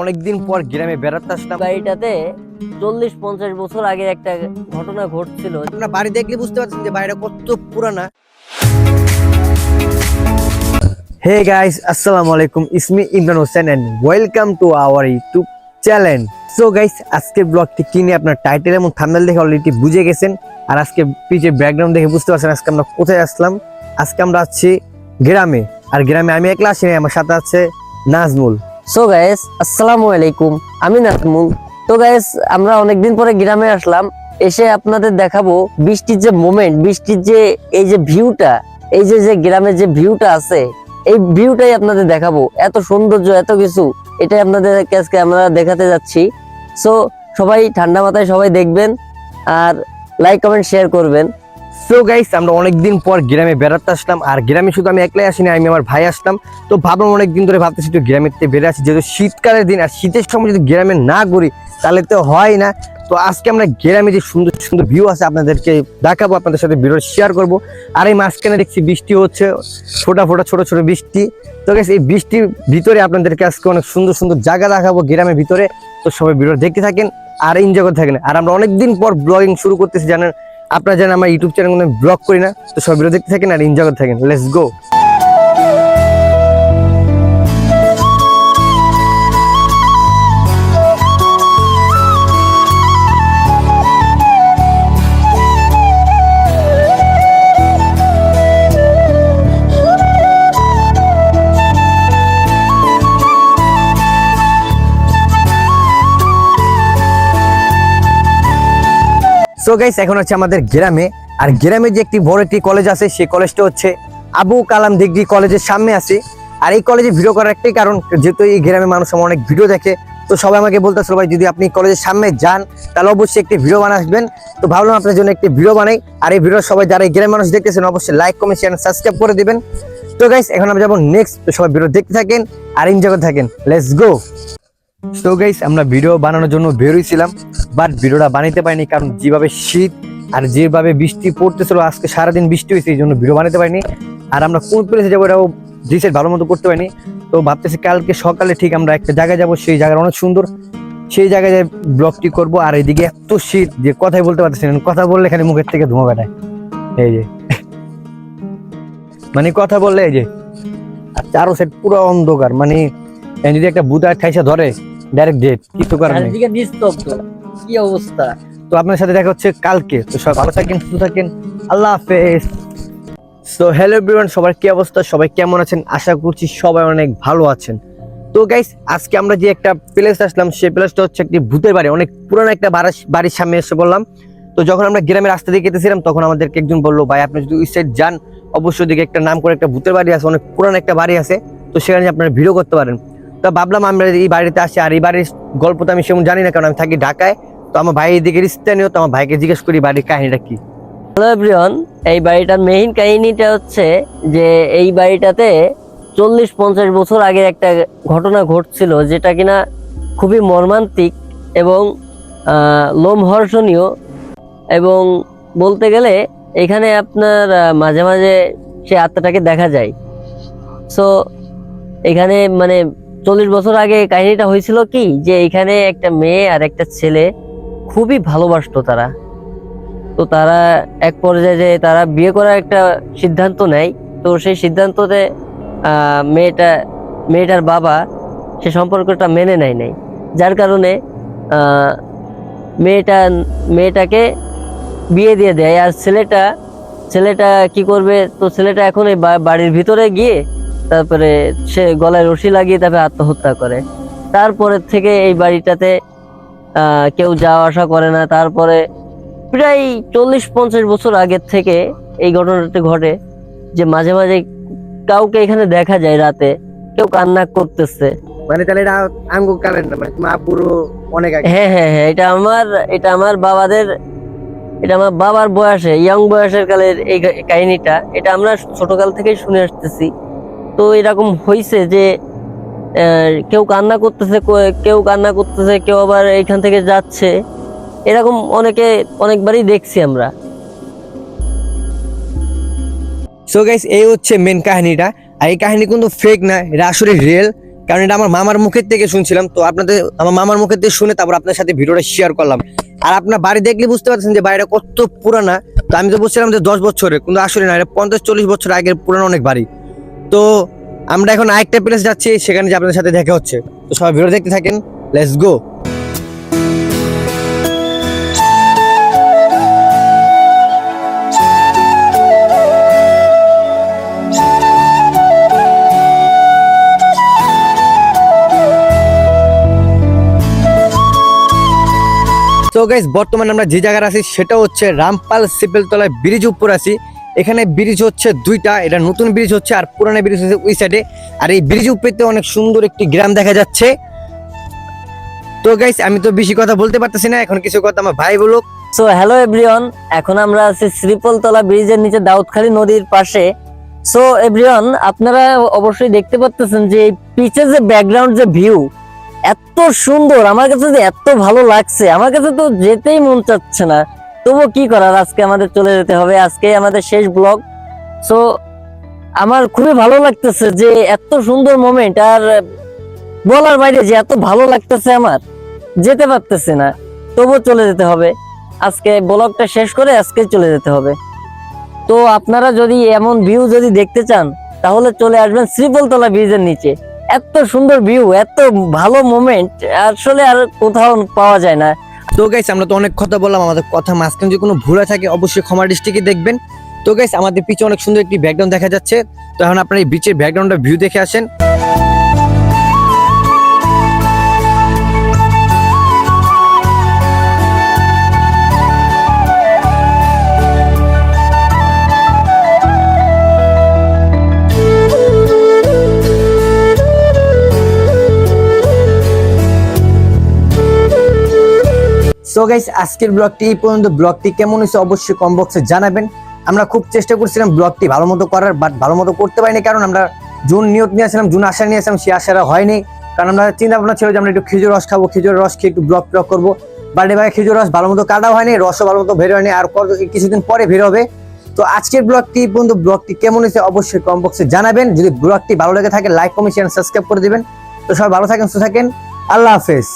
অনেকদিন পর গ্রামে বেড়াতে আসলাম। বাড়িটাতে চল্লিশ পঞ্চাশ বছর আগে একটা ঘটনা ঘটছিল। আপনার বাড়ি দেখলে বুঝতে পারছেন যে বাড়িটা কত পুরানা। হে গাইস আসসালামু আলাইকুম। ইসমি Imran Hossain and welcome to our YouTube channel so guys আজকের ব্লগটি কি নিয়ে আপনার টাইটেল এবং থাম্বনেল দেখে অলরেডি বুঝে গেছেন? আর আজকে পিছে ব্যাকগ্রাউন্ড দেখে বুঝতে পারছেন আজকে আমরা কোথায় আসলাম? আজকে আমরা আছি গ্রামে। আর গ্রামে আমি একলা আসি আমার সাথে আছে নাজমুল। সো গাইস আসসালামু আলাইকুম, আমি নাজমুল। তো গাইস আমরা অনেকদিন পরে গ্রামে আসলাম, এসে আপনাদের দেখাবো বৃষ্টির যে মোমেন্ট বৃষ্টির যে এই যে ভিউটা এই যে যে গ্রামের যে ভিউটা আছে, এই ভিউটাই আপনাদের দেখাবো। এত সৌন্দর্য, এত কিছু, এটাই আপনাদের আজকে আমরা দেখাতে যাচ্ছি। সো সবাই ঠান্ডা মাথায় সবাই দেখবেন, আর লাইক কমেন্ট শেয়ার করবেন। সো গাইস আমরা অনেকদিন পর গ্রামে বেড়াতে আসলাম, আর গ্রামে শুধু আমি একলাই আসিনি, আমি আমার ভাই আসলাম। তো ভাবলাম অনেকদিন ধরে ভাবতেছি একটু থেকে বেড়ে আসি, যেহেতু শীতকালের দিন, আর শীতের সময় যদি গ্রামে না ঘুরি, তাহলে তো হয় না। তো আজকে আমরা গ্রামে যে সুন্দর সুন্দর ভিউ আছে, আপনাদেরকে দেখাবো, আপনাদের সাথে ভিডিও শেয়ার করব। আর এই মাঝখানে দেখছি বৃষ্টি হচ্ছে, ফোটা ফোটা, ছোট ছোট বৃষ্টি। তো গাইস এই বৃষ্টির ভিতরে আপনাদেরকে আজকে অনেক সুন্দর সুন্দর জায়গা দেখাবো গ্রামের ভিতরে। তো সবাই ভিডিও দেখতে থাকেন, আর এনজয় করতে থাকেন। আর আমরা অনেকদিন পর ব্লগিং শুরু করতেছি, জানেন? আপনারা জানেন আমার ইউটিউব চ্যানেল ব্লগ করি না, তো সব ভিডিও দেখতে থাকেন আর এনজয় করতে থাকেন। লেটস গো সো গাইস এখন হচ্ছে আমাদের গ্রামে। আর গ্রামে যে একটি বড় একটি কলেজ আছে, সেই কলেজটা হচ্ছে আবু কালাম ডিগ্রি কলেজের সামনে আছে। আর এই কলেজে ভিডিও করার একটাই কারণ, যেহেতু এই গ্রামে মানুষ আমার অনেক ভিডিও দেখে, তো সবাই আমাকে বলতেছিল, ভাই, যদি আপনি কলেজের সামনে যান, তাহলে অবশ্যই একটি ভিডিও বানাসবেন তো ভাবলাম আপনার জন্য একটি ভিডিও বানাই। আর এই ভিডিও সবাই যারা এই গ্রামের মানুষ দেখতেছেন, অবশ্যই লাইক কমেন্ট শেয়ার সাবস্ক্রাইব করে দেবেন। তো গাইস এখন আমরা যাব নেক্সট সবাই ভিডিও দেখতে থাকেন, আর এনজয় করতে থাকেন। লেটস গো তো গাইস আমরা ভিডিও বানানোর জন্য বেরোইছিলাম বাট ভিডিওটা বানাইতে পারিনি কারণ যেভাবে শীত আর যেভাবে বৃষ্টি পড়তেছিল, আজকে সারাদিন বৃষ্টি হয়েছে, এই জন্য ভিডিও বানাতে পারিনি। আর আমরা কোন প্লেসে যাব এটাও ডিসাইড ভালো মতো করতে পারিনি। তো ভাবতেছি কালকে সকালে ঠিক আমরা একটা জায়গায় যাব, সেই জায়গাটা অনেক সুন্দর। সেই জায়গায় ব্লগটি করব, আর এদিকে এত শীত যে কথাই বলতে পারতেছি না, কথা বললে খালি মুখের থেকে ধোঁয়া বেটায় এই যে। মানে কথা বললে এই যে, আর চারো সাইড পুরো অন্ধকার মানে যদি একটা বুধ আর ঠাইসা ধরে ডাইরেক্ট ডেট কিছু করার নেই। নিস্তব্ধ। কি অবস্থা? তো আপনার সাথে দেখা হচ্ছে কালকে। তো সবাই ভালো থাকেন সুস্থ থাকেন। আল্লাহ হাফেজ। তো হ্যালো এভরিওয়ান সবার কি অবস্থা? সবাই কেমন আছেন? আশা করছি সবাই অনেক ভালো আছেন। তো গাইস আজকে আমরা যে একটা প্লেস আসলাম সেই প্লেসটা হচ্ছে একটি ভূতের বাড়ি। অনেক পুরানো একটা বাড়ির সামনে এসে বললাম তো যখন আমরা গ্রামের রাস্তা দিয়ে যেতেছিলাম তখন আমাদেরকে একজন বলল ভাই আপনি যদি ওই সাইড যান অবশ্যই দিকে একটা নাম করে একটা ভূতের বাড়ি আছে অনেক পুরানো একটা বাড়ি আছে। তো সেখানে আপনারা ভিডিও করতে পারেন। তো ভাবলাম আমরা এই বাড়িতে আসি, আর এই বাড়ির গল্প তো আমি সেমন জানি না, কারণ আমি থাকি ঢাকায়। তো আমার ভাই এদিকে স্থানীয়, তো আমার ভাইকে জিজ্ঞেস করি বাড়ির কাহিনীটা কি? হ্যালো এভরিওয়ান এই বাড়িটার মেইন কাহিনীটা হচ্ছে যে এই বাড়িটাতে চল্লিশ পঞ্চাশ বছর আগে একটা ঘটনা ঘটছিল, যেটা কিনা খুবই মর্মান্তিক এবং লোমহর্ষণীয়। এবং বলতে গেলে এখানে আপনার মাঝে মাঝে সে আত্মাটাকে দেখা যায়। সো এখানে মানে চল্লিশ বছর আগে কাহিনীটা হয়েছিল কি? যে এখানে একটা মেয়ে আর একটা ছেলে খুবই ভালোবাসতো তারা। তো তারা এক পর্যায়ে যে তারা বিয়ে করার একটা সিদ্ধান্ত নেয়। তো সেই সিদ্ধান্ততে মেয়েটা, মেয়েটার বাবা সে সম্পর্কটা মেনে নেয় নাই। যার কারণে মেয়েটা, মেয়েটাকে বিয়ে দিয়ে দেয়। আর ছেলেটা ছেলেটা কি করবে? তো ছেলেটা এখন এই বাড়ির ভিতরে গিয়ে তারপরে সে গলায় রশি লাগিয়ে তারপরে আত্মহত্যা করে। তারপরে থেকে এই বাড়িটাতে আহ, কেউ যাওয়া আসা করে না। তারপরে প্রায় চল্লিশ পঞ্চাশ বছর আগের থেকে এই ঘটনাটি ঘটে যে মাঝে মাঝে কাউকে এখানে দেখা যায় রাতে। কেউ কান্না করতেছে। মানে তাহলে এটা আঙ্গু কালেন না? মানে মা পুরো অনেক আগে। হ্যাঁ হ্যাঁ হ্যাঁ এটা আমার এটা আমার বাবাদের এটা আমার বাবার বয়সে ইয়ং বয়সের কালের এই কাহিনীটা। এটা আমরা ছোটকাল থেকেই শুনে আসতেছি। তো এরকম হয়েছে যে কেউ কান্না করতেছে কেউ কান্না করতেছে, কেউ আবার এইখান থেকে যাচ্ছে। এরকম অনেকে, অনেকবারই দেখছি আমরা। সো গাইস এই হচ্ছে মেন কাহিনীটা। আর এই কাহিনী কিন্তু ফেক না, এটা আসলে রিয়েল কারণ এটা আমার মামার মুখের থেকে শুনছিলাম। তো আপনাদের, আমার মামার মুখের থেকে শুনে তারপর আপনার সাথে ভিডিওটা শেয়ার করলাম। আর আপনার বাড়ি দেখলে বুঝতে পারছেন যে, বাড়িটা কত পুরানা। তো আমি তো বলছিলাম যে দশ বছরের, কিন্তু আসলে না, এটা পঞ্চাশ, চল্লিশ বছর আগের পুরানো অনেক বাড়ি। তো আমরা এখন আরেকটা প্লেস যাচ্ছি, সেখানে যে আপনাদের সাথে দেখা হচ্ছে। তো সবাই ভিডিও দেখতে থাকেন লেটস গো তো গাইস বর্তমানে আমরা যে জায়গায় আছি, সেটা হচ্ছে রামপাল সিপেলতলায় ব্রিজ উপর আছি। এখানে ব্রিজ হচ্ছে দুইটা, এটা নতুন ব্রিজ হচ্ছে আর পুরানো ব্রিজ হচ্ছে ওই সাইডে আর এই ব্রিজ উপরেতে অনেক সুন্দর একটি গ্রাম দেখা যাচ্ছে। তো গাইস আমি তো বেশি কথা বলতে পারতেছি না, এখন কিছু কথা আমার ভাই বলুক। সো হ্যালো এভরিওয়ান এখন আমরা আছি শ্রীপলতলা ব্রিজের নিচে দাউদখালী নদীর পাশে। সো এভরিওয়ান আপনারা অবশ্যই দেখতে পাচ্ছেন যে এই পিচের যে ব্যাকগ্রাউন্ড যে ভিউ এত সুন্দর। আমার কাছে যে এত ভালো লাগছে, আমার কাছে তো যেতেই মন চাচ্ছে না। তবুও কি করার? আজকে আমাদের চলে যেতে হবে। আজকে আমাদের শেষ ব্লগ সো আমার খুবই ভালো লাগতেছে যে এত সুন্দর মোমেন্ট আর বলার বাইরে যে এত ভালো লাগতেছে আমার, যেতে পারতেছে না। তবুও চলে যেতে হবে। আজকে ব্লগটা শেষ করে আজকে চলে যেতে হবে। তো আপনারা যদি এমন ভিউ যদি দেখতে চান, তাহলে চলে আসবেন শ্রীপলতলা ব্রিজের নিচে। এত সুন্দর ভিউ এত ভালো মোমেন্ট আসলে আর কোথাও পাওয়া যায় না। তো গাইস আমরা তো অনেক কথা বললাম, আমাদের কথা মাঝখানে যদি কোনো ভুলে থাকে, অবশ্যই ক্ষমা দৃষ্টিকে দেখবেন। তো গাইস আমাদের পিছনে অনেক সুন্দর একটি ব্যাকগ্রাউন্ড দেখা যাচ্ছে। তো এখন আপনারা এই বিচের ব্যাকগ্রাউন্ডটা ভিউ দেখে আসেন। সো গাইস আজকের ব্লগটি এই পর্যন্ত। ব্লগটি কেমন হয়েছে অবশ্যই কম বক্সে জানাবেন। আমরা খুব চেষ্টা করছিলাম ব্লগটি ভালো মতো করার বাট ভালো মতো করতে পারিনি কারণ আমরা জুন নিয়ত নিয়ে আসলাম জুন আশা নিয়ে আসলাম সেই আশাটা হয়নি। কারণ আমরা চিন্তা ভাবনা ছিল যে আমরা একটু খেজুর রস খাব খেজুর রস খেয়ে একটু ব্লগ ব্লগ করব। বাট এবার খেজুর রস ভালো মতো কাটাও হয়নি, রসও ভালো মতো বের হয়নি, আর কিছুদিন পরে বের হবে। তো আজকের ব্লগটি পর্যন্ত। ব্লগটি কেমন হয়েছে অবশ্যই কম বক্সে জানাবেন। যদি ব্লগটি ভালো লেগে থাকে লাইক কমেন্ট শেয়ার সাবস্ক্রাইব করে দিবেন। তো সবাই ভালো থাকেন, সুস্থ থাকেন। আল্লাহ হাফেজ।